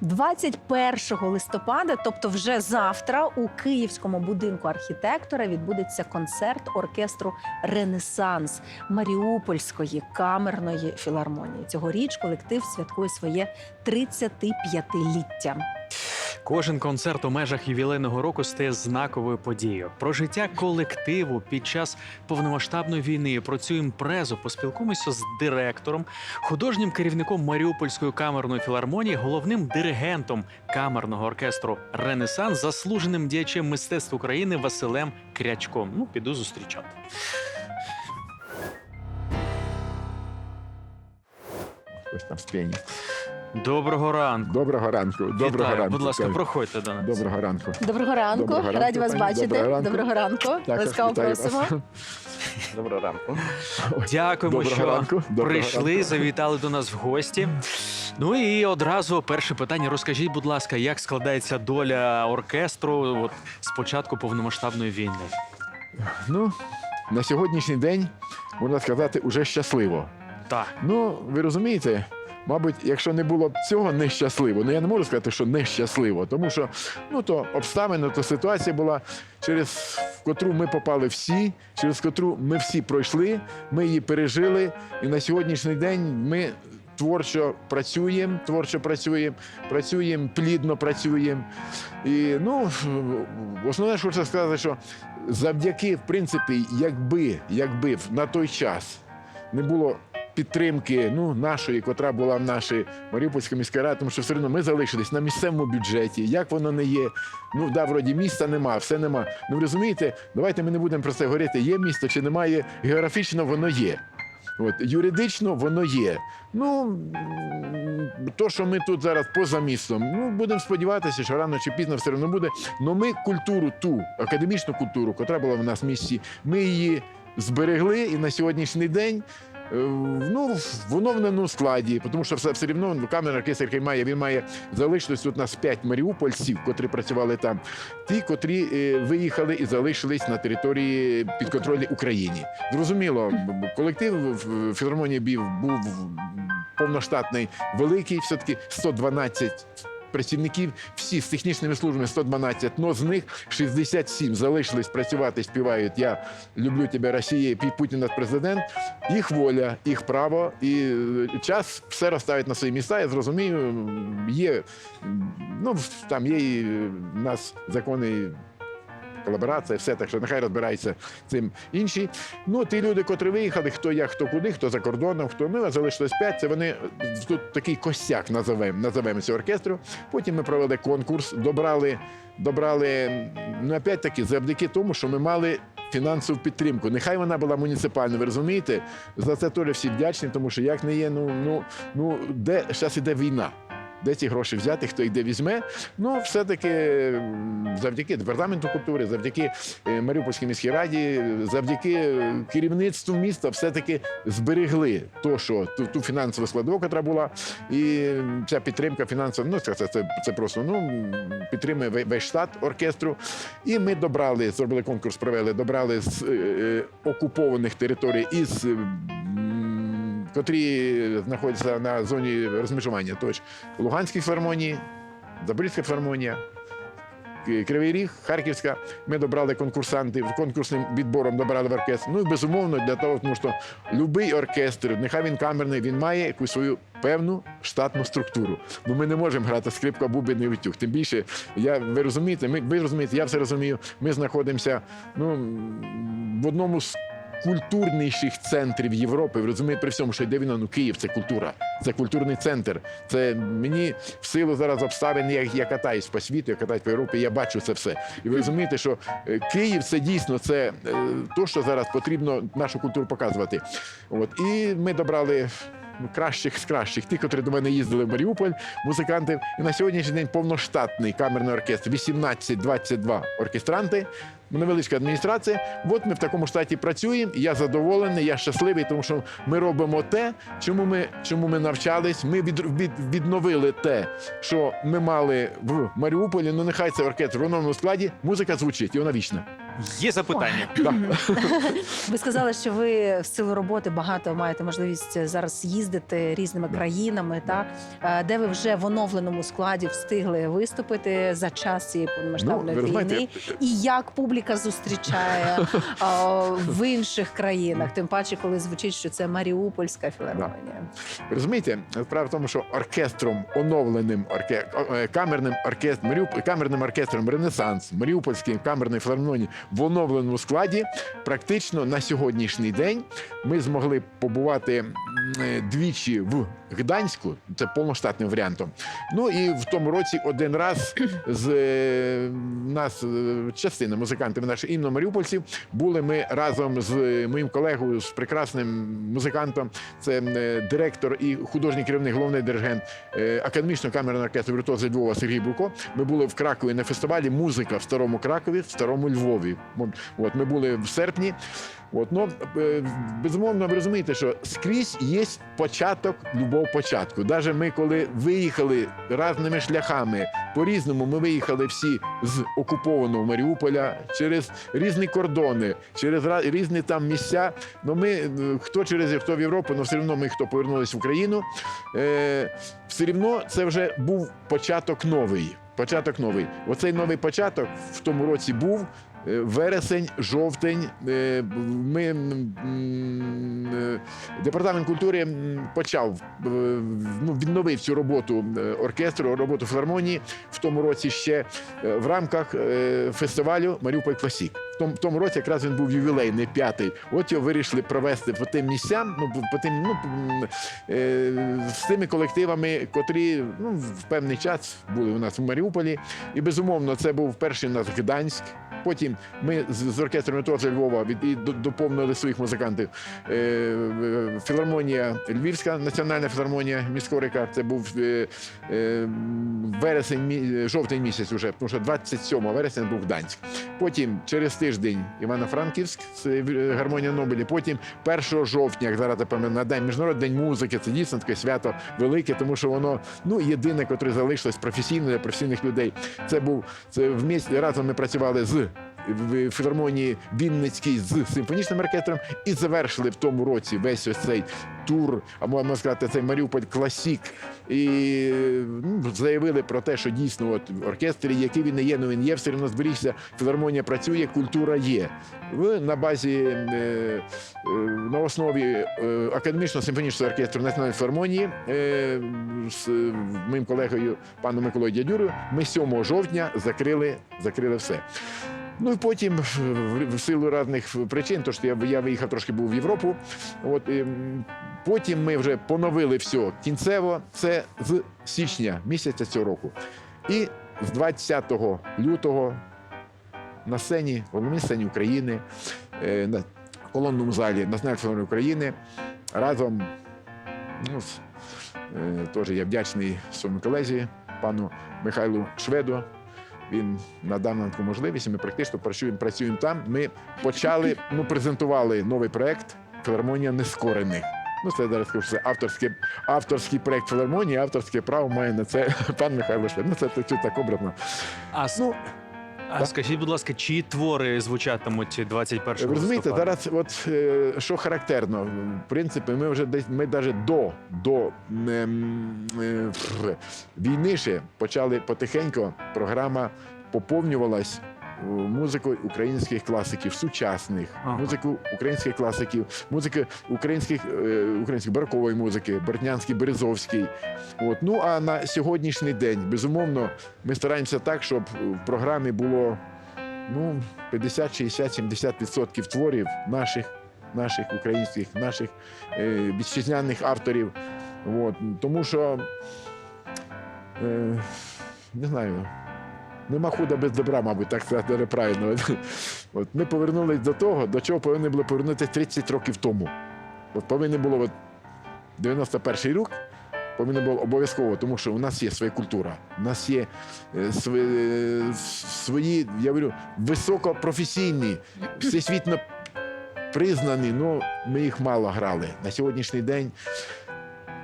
21 листопада, тобто вже завтра, у Київському будинку архітектора відбудеться концерт оркестру Ренесанс Маріупольської камерної філармонії. Цьогоріч колектив святкує своє 35-ліття. Кожен концерт у межах ювілейного року стає знаковою подією. Про життя колективу під час повномасштабної війни, про цю імпрезу поспілкуємося з директором, художнім керівником Маріупольської камерної філармонії, головним диригентом камерного оркестру Ренесанс, заслуженим діячем мистецтв України Василем Крячком. Ну, піду зустрічати. Ось там сп'яні. Доброго ранку. Доброго ранку. Доброго Вітаю. ранку. Будь ласка, проходьте до нас. Доброго ранку. Доброго ранку, Доброго ранку, раді вас пані. бачити. Доброго ранку. Доброго ранку. Ласкаво просимо. Доброго ранку. Дякуємо, Доброго що ранку. Доброго прийшли, ранку. завітали до нас в гості. Ну і одразу перше питання. Розкажіть, будь ласка, як складається доля оркестру от, з початку повномасштабної війни? Ну, на сьогоднішній день, можна сказати, уже щасливо. Так. Ну, ви розумієте, мабуть, якщо не було б цього нещасливо, ну я не можу сказати, що нещасливо, тому що ну то обставини, то ситуація була, через котру ми попали всі, через котру ми всі пройшли, ми її пережили, і на сьогоднішній день ми. Творчо працюємо, творчо працюємо, працюємо, плідно працюємо. І ну, основне, що хочу сказати, що завдяки, в принципі, якби, якби на той час не було підтримки ну, нашої, котра була в нашій Маріупольській міській раді, тому що все одно ми залишились на місцевому бюджеті. Як воно не є? Ну, да, вроді міста нема, все нема. Ну, розумієте, давайте ми не будемо про це говорити, є місто чи немає. Географічно воно є. От, юридично воно є. Ну, то, що ми тут зараз поза містом, ну, будемо сподіватися, що рано чи пізно все одно буде. Но ми культуру, ту академічну культуру, яка була в нас в місті, ми її зберегли і на сьогоднішній день. Е, Ну, в оновленому складі, тому що все, все рівно камера оркестр, який має, він має залишилось тут нас п'ять маріупольців, котрі працювали там, ті, котрі е, виїхали і залишились на території підконтрольній Україні. Зрозуміло, колектив в філармонії був, був повноштатний, великий, все-таки 112 працівників, всі з технічними службами 112, але з них 67 залишились працювати, співають Я люблю тебе, Росія, Путін над президент. Їх воля, їх право, і е, час все розставить на свої місця. Я зрозумію, є ну там є і е, в нас закони. Колаборація, все так що нехай розбираються цим інші. Ну, ті люди, котрі виїхали, хто як, хто куди, хто за кордоном, хто ну, а залишилось п'ять. Це вони тут такий косяк називаємо, називаємо цього оркестру. Потім ми провели конкурс, добрали, добрали ну опять таки завдяки тому, що ми мали. Фінансову підтримку. Нехай вона була муніципальна, ви розумієте? За це теж всі вдячні, тому що як не є, ну ну ну де зараз іде війна. Де ці гроші взяти, хто їх де візьме? Ну, все-таки завдяки департаменту культури, завдяки е, Маріупольській міській раді, завдяки керівництву міста, все-таки зберегли то, що ту, ту фінансову складову, яка була, і ця підтримка фінансова, ну це, це, це, це просто ну, підтримує весь штат оркестру. І ми добрали, зробили конкурс, провели, добрали з е, е, окупованих територій із. Котрі знаходяться на зоні розмежування, тож Луганській філармонії, Запорізька філармонія, Кривий Ріг, Харківська. Ми добрали конкурсантів, конкурсним відбором добрали в оркестр. Ну і безумовно для того, тому що будь-який оркестр, нехай він камерний, він має якусь свою певну штатну структуру. Бо ми не можемо грати скрипка, бубен і утюг. Тим більше, я, ви розумієте, ми, ви розумієте, я все розумію. Ми знаходимося ну, в одному з культурніших центрів Європи. Ви розумієте, при всьому, що йде війна, ну Київ це культура, це культурний центр. Це мені в силу зараз обставин, я, я катаюсь по світу, я катаюсь по Європі, я бачу це все. І ви розумієте, що е, Київ це дійсно це е, то, що зараз потрібно нашу культуру показувати. От і ми добрали. Кращих з кращих, ті, котрі до мене їздили в Маріуполь, музиканти. І на сьогоднішній день повноштатний камерний оркестр, 18-22 оркестранти, невеличка адміністрація. От ми в такому штаті працюємо. Я задоволений, я щасливий, тому що ми робимо те, чому ми, чому ми навчались. Ми від, від, відновили те, що ми мали в Маріуполі. Ну нехай це оркестр в оновленому складі. Музика звучить, і вона вічна. Є запитання. Ви сказали, що ви в силу роботи багато маєте можливість зараз їздити різними країнами, та е, де ви вже в оновленому складі встигли виступити за час цієї повномасштабної Ну, війни, і як публіка зустрічає в інших країнах, тим паче, коли звучить, що це Маріупольська філармонія. Розумієте, справа в тому, що оркестром оновленим орке... е, камерним оркестром камерним оркестром Ренесанс Маріупольської камерної філармонії в оновленому складі. Практично на сьогоднішній день ми змогли побувати е, двічі в Гданську, це повноштатним варіантом. Ну і в тому році один раз з е, нас е, частина музикантів наших іменно маріупольців були ми разом з моїм колегою, з прекрасним музикантом. Це е, директор і художній керівник, головний диригент е, академічного камерного оркестру «Віртуози Львова Сергій Бурко. Ми були в Кракові на фестивалі Музика в старому Кракові, в старому Львові. От ми були в серпні. От, ну, е, безумовно, ви розумієте, що скрізь є початок любого початку. Навіть ми, коли виїхали різними шляхами, по-різному ми виїхали всі з окупованого Маріуполя через різні кордони, через різні там місця. Ну ми е, хто через хто в Європу, але все одно ми хто повернулися в Україну. Е, все одно це вже був початок новий. Початок новий. Оцей новий початок в тому році був. Е, Вересень, жовтень. е, Ми департамент культури почав е, ну, відновив цю роботу е, оркестру, роботу філармонії в тому році ще е, в рамках е, фестивалю Маріуполь Класік. В тому, в тому році якраз він був ювілейний, п'ятий. От його вирішили провести по тим місцям, ну по- тим, ну е, з тими колективами, котрі ну, в певний час були у нас в Маріуполі. І безумовно, це був перший у нас Гданськ. Потім ми з, з оркестром «Метро» Львова від, і доповнили своїх музикантів. Е, е, філармонія Львівська, національна філармонія міськорика. Це був е, е, вересень, жовтень місяць уже, тому що 27 вересня був Гданськ. Потім через тиждень Івано-Франківськ, е, гармонія Нобелі. Потім 1 жовтня, як зараз напевно, на день міжнародний день музики. Це дійсно таке свято велике, тому що воно ну єдине, котре залишилось професійне для професійних людей. Це був це вмісті разом. Ми працювали з. В філармонії Вінницькій з симфонічним оркестром і завершили в тому році весь ось цей тур, а можна сказати, цей Маріуполь Класік. І ну, заявили про те, що дійсно от в оркестрі, який він не є, ну він є, все одно зберігся, філармонія працює, культура є. В, на базі е, е, на основі е, академічного симфонічного оркестру Національної філармонії е, з е, моїм колегою паном Миколою Дядюрою ми 7 жовтня закрили, закрили все. Ну і потім, в, в силу різних причин, то що я, я виїхав трошки був в Європу. От, ем, потім ми вже поновили все кінцево. Це з січня місяця цього року. І з 20 лютого на сцені, головній сцені України, е, на колонному залі Національної України разом ну, е, теж я вдячний своєму колезі, пану Михайлу Шведу. Він надав нам таку можливість, і ми практично працюємо, працюємо там. Ми почали, ну, презентували новий проект Філармонія Нескорених. Ну, це зараз кажу, це авторський, авторський проект філармонії, авторське право має на це пан Михайло Швед. Ну, це так образно. А, Ну, а скажіть, будь ласка, чиї твори звучатимуть 21 Ви розумієте, зараз, от е, що характерно, в принципі, ми вже десь ми навіть до, до не е, війни ще почали потихеньку. Програма поповнювалась е, музикою українських класиків, сучасних, Ага. музику українських класиків, музики українських е, української барокової музики, Бортнянський, Березовський. От. Ну а на сьогоднішній день, безумовно, ми стараємося так, щоб в програмі було ну, 50, 60, 70 відсотків творів наших, наших українських, наших е, вітчизняних авторів. От. Тому що, е, не знаю, нема худа без добра, мабуть, так сказати правильно. От. Ми повернулись до того, до чого повинні були повернутися 30 років тому. От повинні було от, 91 рік. Повинно було обов'язково, тому що у нас є своя культура, у нас є е, свої, е, свої я говорю, високопрофесійні, всесвітньо признані, але ми їх мало грали на сьогоднішній день.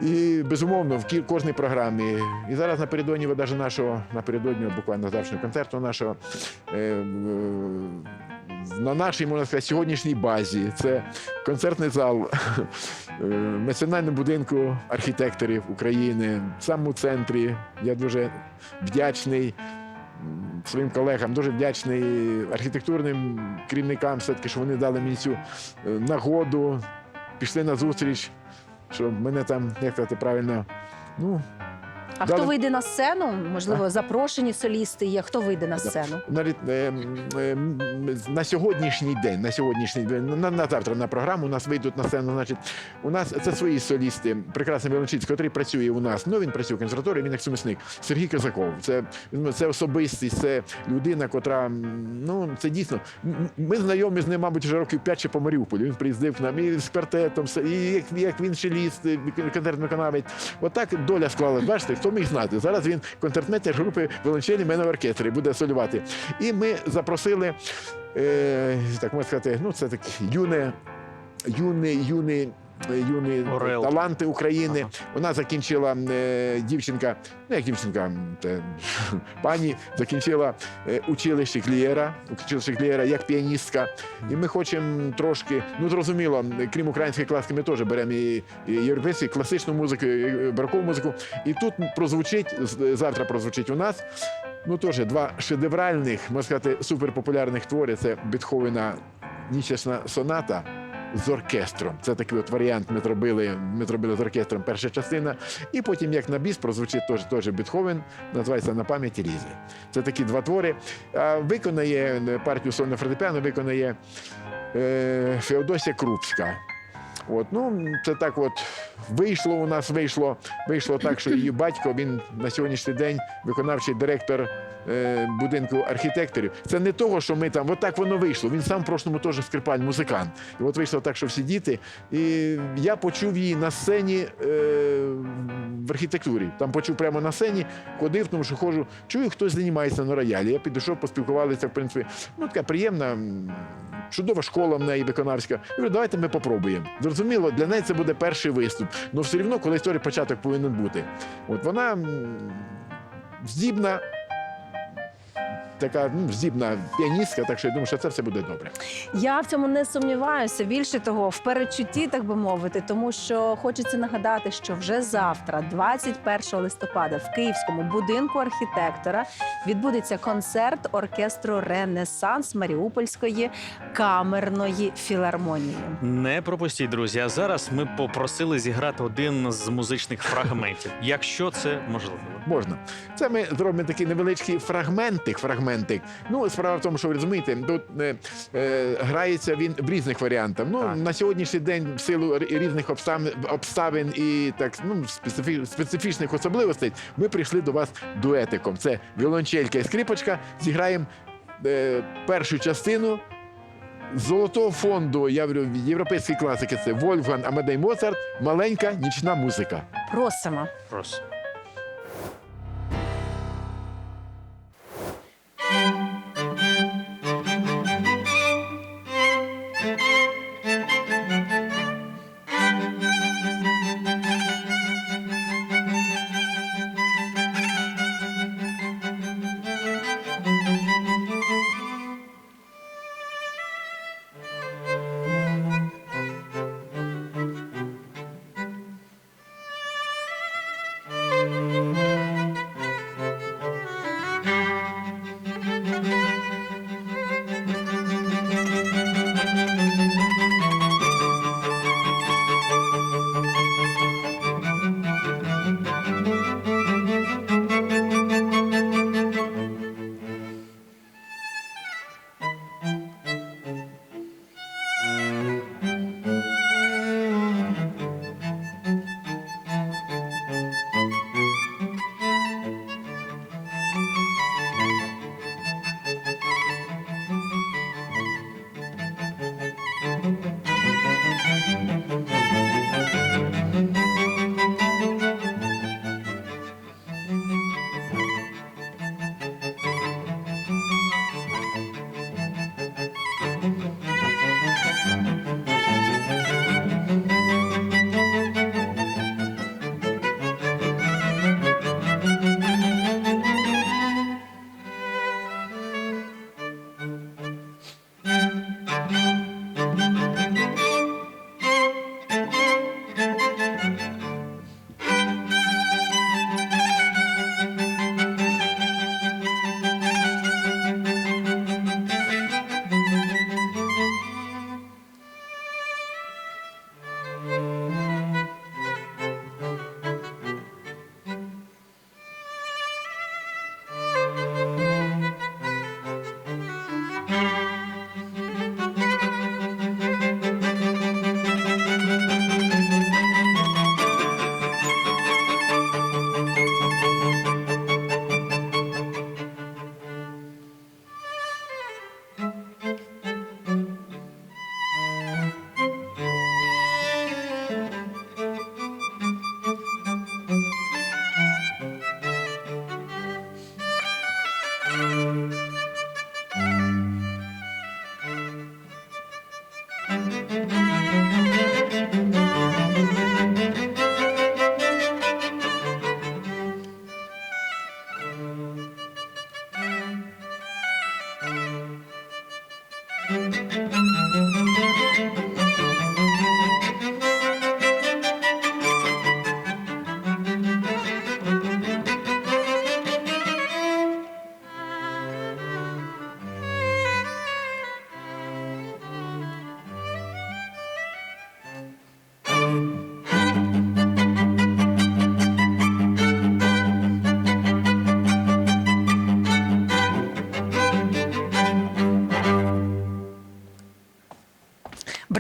І безумовно, в кожній програмі. І зараз напередодні навіть нашого, напередодні буквально завтрашнього концерту нашого е, на нашій, можна сказати, сьогоднішній базі. Це концертний зал е, Національному будинку архітекторів України, в самому центрі. Я дуже вдячний своїм колегам, дуже вдячний архітектурним керівникам, все-таки, що вони дали мені цю е, нагоду, пішли на зустріч, щоб мене там, як сказати правильно, ну, А хто вийде на сцену? Можливо, запрошені солісти є. Хто вийде на сцену? навіть е, е, на сьогоднішній день, на сьогоднішній день, на, на завтра на програму у нас вийдуть на сцену. Значить, у нас це свої солісти, прекрасний віолончист, який працює у нас. Ну він працює в консерваторії, він як сумісник. Сергій Козаков. Це, це особистість, це людина, котра ну це дійсно. Ми знайомі з ним, мабуть, вже років 5 ще по Маріуполю. Він приїздив к нам і з квартетом, і як, як він шеліст, і концертний виконавець. Отак доля склалась. Бачите, хто міг знати? Зараз він концертмейстер групи віолончелі мене в оркестрі буде солювати. І ми запросили, е, так можна сказати, ну це так юне, юний, юний. Юні Орел. таланти України. Ага. Вона закінчила е, дівчинка, ну як дівчинка, те, пані закінчила е, училище Клієра, училище Клієра як піаністка. І ми хочемо трошки, ну зрозуміло, крім української класики, ми теж беремо і, і європейську, і класичну музику, і барокову музику. І тут прозвучить завтра прозвучить у нас. Ну теж два шедевральних, можна сказати, суперпопулярних твори. Це Бетховена Нічесна соната. З оркестром. Це такий от варіант. Ми зробили, ми зробили з оркестром перша частина. І потім, як на біс, прозвучить теж, теж Бетховен, називається на пам'яті Лізи. Це такі два твори. А виконає партію сольно фортепіано, виконає е, Феодосія Крупська. От, ну, це так от вийшло у нас, вийшло, вийшло так, що її батько, він на сьогоднішній день виконавчий директор е, будинку архітекторів. Це не того, що ми там, от так воно вийшло. Він сам в прошлому теж скрипаль, музикант. І от вийшло так, що всі діти. І я почув її на сцені е, в архітектурі. Там почув прямо на сцені, ходив, тому що ходжу, чую, хтось займається на роялі. Я підійшов, поспілкувалися, в принципі, ну така приємна. Чудова школа в неї виконавська. Я говорю, давайте ми попробуємо. Зрозуміло, для неї це буде перший виступ. але все рівно, коли історія початок повинен бути. От вона здібна, така ну, здібна піаністка, так що я думаю, що це все буде добре. Я в цьому не сумніваюся. Більше того, в передчутті, так би мовити, тому що хочеться нагадати, що вже завтра, 21 листопада, в Київському будинку архітектора відбудеться концерт оркестру Ренесанс Маріупольської камерної філармонії. Не пропустіть, друзі. А зараз ми попросили зіграти один з музичних фрагментів, якщо це можливо. Можна. Це ми зробимо такий невеличкий фрагментик. фрагментик. Ну, справа в тому, що ви розумієте, тут е, е, грається він в різних варіантах. Ну, Так. на сьогоднішній день, в силу різних обставин, обставин і так ну, специфі- специфічних особливостей, ми прийшли до вас дуетиком. Це віолончелька і скрипочка. Зіграємо е, першу частину. Золотого фонду я говорю, європейської класики це Вольфган Амадей Моцарт, маленька нічна музика. Просимо. Просто.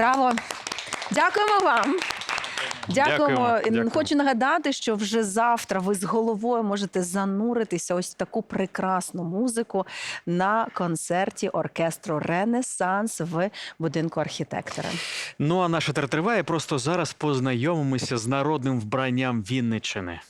Браво! Дякуємо вам. Дякуємо. Дякуємо. Хочу нагадати, що вже завтра ви з головою можете зануритися ось в таку прекрасну музику на концерті оркестру Ренесанс в будинку архітектора. Ну а наш етер триває. Просто зараз познайомимося з народним вбранням Вінниччини.